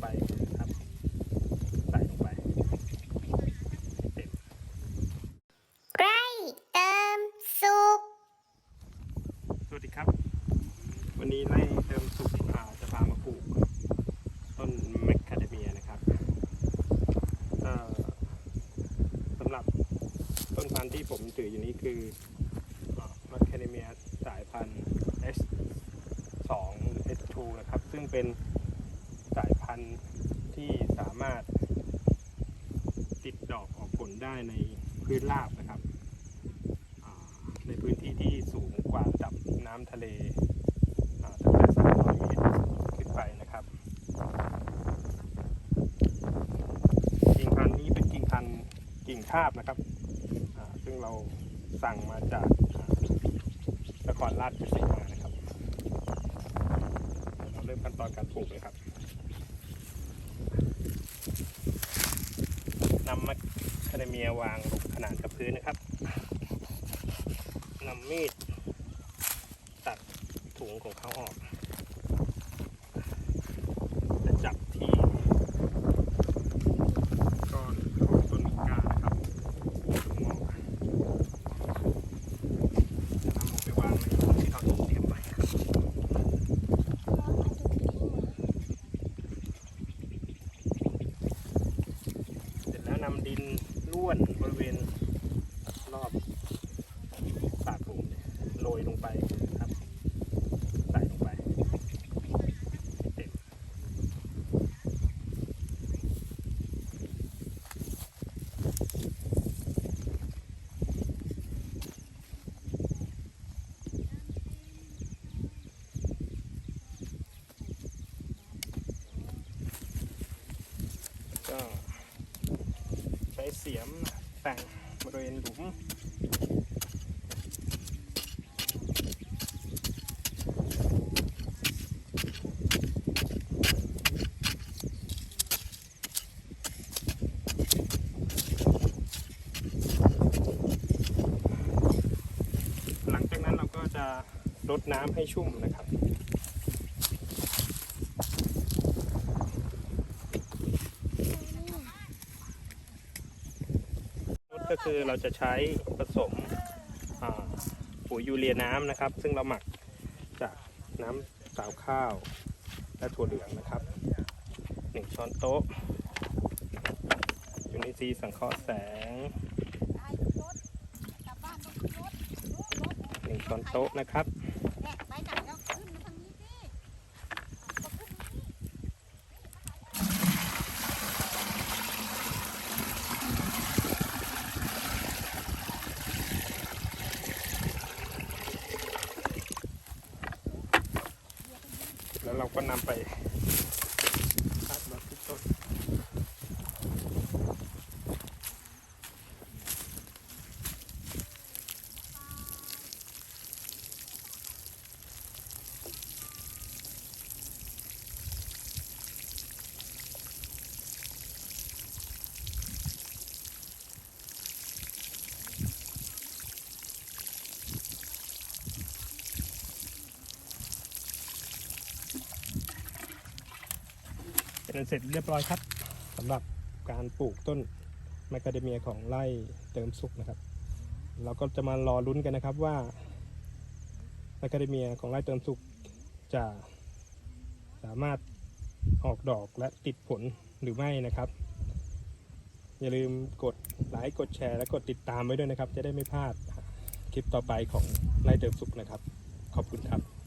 ไปครับใส่ลงไปเต็มใกล้เติมสุขสวัสดีครับ วันนี้ไล่เติมสุกอ่าจะพามาปลูก ต้นแมคคาเดเมียนะครับเอ่อสำหรับต้นพันธุ์ที่ผมถืออยู่นี้คือแมคคาเดเมียสายพันธุ์ S2 S2 นะครับ ซึ่งเป็นสายพันธุ์ที่สามารถติดดอกออกผล ได้ในพื้นราบนะครับ ในพื้นที่ที่สูงกว่าระดับน้ำทะเลตั้งแต่300เมตรขึ้นไปนะครับกิ่งพันธุ์นี้เป็นกิ่งพันธุ์กิ่งคาบนะครับ ซึ่งเราสั่งมาจากนครราชสีมานะครับ เราเริ่มขั้นตอนการปลูกเลยครับนำมะ คาเดเมียวางลงขนาดกับพื้นนะครับนำมีดตัดถุงของเขาออก จะจับที่ก้อนของต้นมิก้านะครับถุงออกจะนำออกไปวางในถุงที่เราเตรียมไว้ครับเสร็จแล้วนำดิน ล้วนบริเวณรอบปากผมเนี่ยโรยลงไปครับใส่ลงไปเต็มก็ เสียมแต่งบริเวณหลุมหลังจากนั้นเราก็จะรดน้ำให้ชุ่มนะครับ ก็คือเราจะใช้ผสมปุ๋ยยูเรียน้ำนะครับ ซึ่งเราหมักจากน้ำสาวข้าว และถั่วเหลืองนะครับหนึ่งช้อนโต๊ะยูนิซีสังเคราะห์แสงหนึ่งช้อนโต๊ะนะครับ ไปไหนแล้วขึ้นมาทางนี้สิ แล้ว เราก็นำไปพัดมาที่ต้น เป็นอันเสร็จเรียบร้อยครับสำหรับการปลูกต้นแมคคาเดเมียของไร่เติมสุขนะครับ เราก็จะมารอลุ้นกันนะครับว่าแมคคาเดเมียของไร่เติมสุขจะสามารถออกดอกและติดผลหรือไม่นะครับ อย่าลืมกดไลค์กดแชร์และกดติดตามไว้ด้วยนะครับ จะได้ไม่พลาดคลิปต่อไปของไร่เติมสุขนะครับ ขอบคุณครับ